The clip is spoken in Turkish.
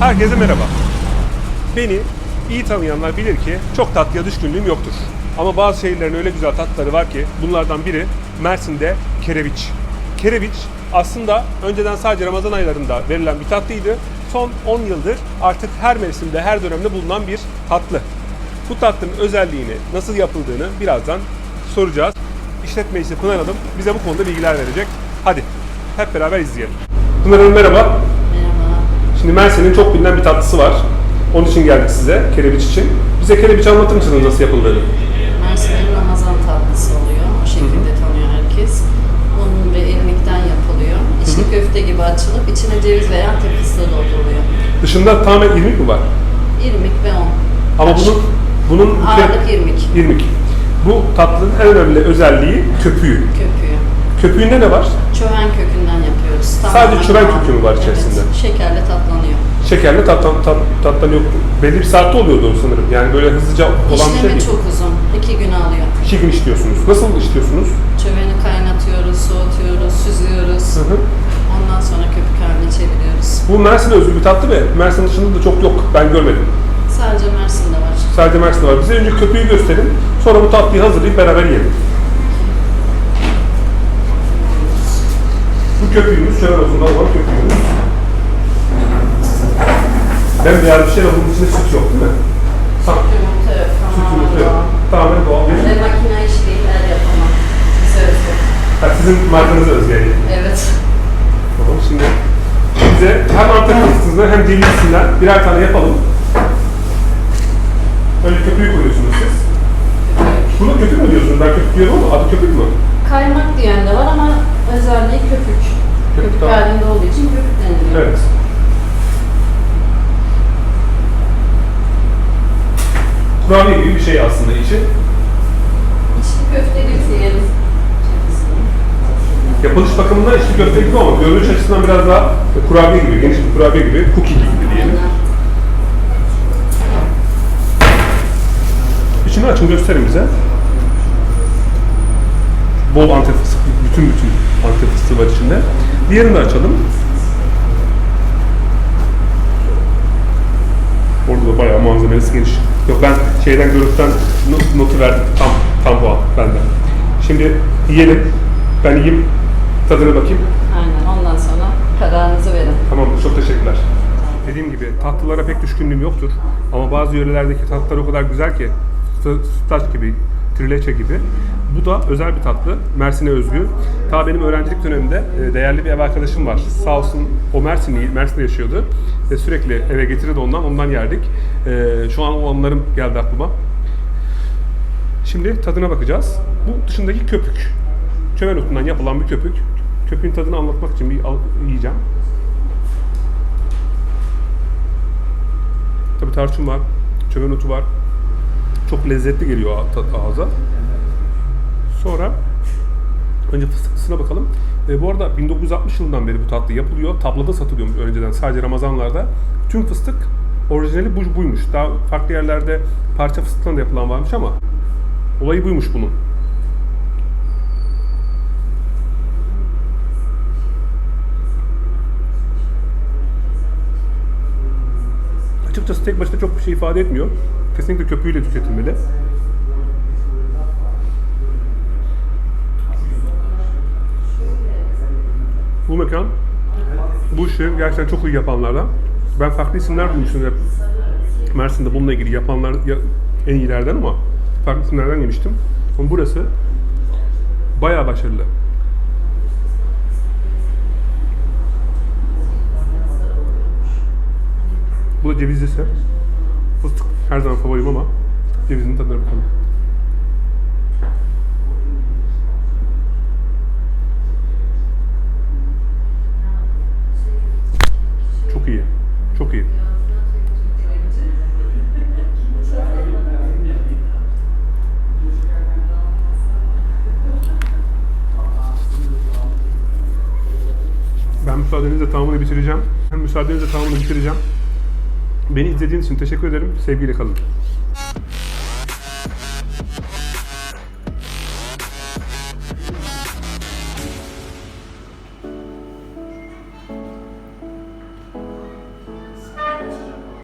Herkese merhaba. Beni iyi tanıyanlar bilir ki çok tatlıya düşkünlüğüm yoktur. Ama bazı şehirlerin öyle güzel tatlıları var ki bunlardan biri Mersin'de kereviç. Kereviç aslında önceden sadece Ramazan aylarında verilen bir tatlıydı. Son 10 yıldır artık her mevsimde, her dönemde bulunan bir tatlı. Bu tatlının özelliğini, nasıl yapıldığını birazdan soracağız. İşletmecisi Pınar Hanım bize bu konuda bilgiler verecek. Hadi hep beraber izleyelim. Pınar Hanım merhaba. Şimdi Mersin'in çok bilinen bir tatlısı var. Onun için geldik size, kerebiç için. Bize kerebiç anlatır mısınız nasıl yapıldığını? Mersin'in Ramazan tatlısı oluyor. O şekilde tanıyor herkes. Un ve irmikten yapılıyor. İçli köfte gibi açılıp içine ceviz veya fıstığı dolduruluyor. Dışında tamamen irmik mi var? İrmik ve un. Ama bunun bunun Ağırlık irmik. irmik. Bu tatlının en önemli özelliği köpüğü. Köpüğü. Köpüğünde ne var? Çöven yapıyoruz. Sadece çöven doğal. kökü mü var içerisinde? Evet. Şekerle tatlanıyor. Şekerli tatlan, tat, tatlan yok. Belli bir saatte oluyordu sanırım. Yani böyle hızlıca olan bir şey İşlemi değil. çok uzun. İki gün alıyor. İki gün işliyorsunuz. Nasıl işliyorsunuz? Çöveni kaynatıyoruz, soğutuyoruz, süzüyoruz. Hı hı. Ondan sonra köpük haline çeviriyoruz. Bu Mersin'e özgü bir tatlı ve Mersin dışında da çok yok. Ben görmedim. Sadece Mersin'de var. Sadece Mersin'de var. Bize önce köpüğü gösterin. Sonra bu tatlıyı hazırlayıp beraber yiyelim. Köpüğümüz, şöyle olsun olan köpüğümüz. Ben beyaz bir şey var, bunun içinde süt yok değil mi? Tamam. Yumurta yok. Süt yumurta yok. Tamam. Tamamen doğal bir. Ve makine iş değil, el. Sözlü. Ha, sizin markanıza özgü yani. Evet. Tamam şimdi bize hem Antep fıstığından hem cevizsinden birer tane yapalım. Böyle köpüğü koyuyorsunuz siz. Buna köpük mü diyorsunuz? Ben köpük diyorum ama adı köpük mü? Kaymak diyen de var ama özelliği köpük. Köpük, tamam. halinde olduğu için köpük deniliyor. Evet. Kurabiye gibi bir şey aslında içi. İçli köfteli diyelim. Yapılış bakımından içli köfte gibi ama görünüş açısından biraz daha kurabiye gibi, geniş bir kurabiye gibi, cookie gibi diyelim. İçini açın gösterin bize. Bol antep fıstık, bütün bütün antep fıstığı var içinde. Diğerini de açalım. Orada da bayağı malzemesi geniş. Yok ben şeyden görüntüden not- notu verdim. Tam, tam puan benden. Şimdi yiyelim. Ben yiyeyim. Tadına bakayım. Aynen ondan sonra kararınızı verin. Tamamdır, çok teşekkürler. Dediğim gibi tatlılara pek düşkünlüğüm yoktur. Ama bazı yörelerdeki tatlılar o kadar güzel ki, sütlaç gibi, trileçe gibi. Bu da özel bir tatlı, Mersin'e özgü. Ta benim öğrencilik döneminde e, değerli bir ev arkadaşım var. Sağ olsun o Mersinli, Mersin'de yaşıyordu. Ve sürekli eve getirirdi ondan, ondan yerdik. E, Şu an o anılarım geldi aklıma. Şimdi tadına bakacağız. Bu dışındaki köpük. Çömen otundan yapılan bir köpük. Köpüğün tadını anlatmak için bir yiyeceğim. Tabii tarçın var, çömen otu var. Çok lezzetli geliyor ağza. Sonra önce fıstıklısına bakalım. E, bu arada 1960 yılından beri bu tatlı yapılıyor. Tablada satılıyormuş önceden sadece Ramazanlarda. Tüm fıstık orijinali bu, buymuş. Daha farklı yerlerde parça fıstıktan da yapılan varmış ama olayı buymuş bunun. Açıkçası tek başına çok bir şey ifade etmiyor. Kesinlikle köpüğüyle tüketilmeli. Bu mekan bu işi gerçekten çok iyi yapanlardan. Ben farklı isimler duymuştum hep. Mersin'de bununla ilgili yapanlar ya- en iyilerden ama farklı isimlerden yemiştim. Ama burası bayağı başarılı. Bu da cevizlisi. Fıstık her zaman favorim ama cevizin tadına bakalım. Çok iyi. Çok iyi. Ben müsaadenizle tamamını bitireceğim. Ben müsaadenizle tamamını bitireceğim. Beni izlediğiniz için teşekkür ederim. Sevgiyle kalın.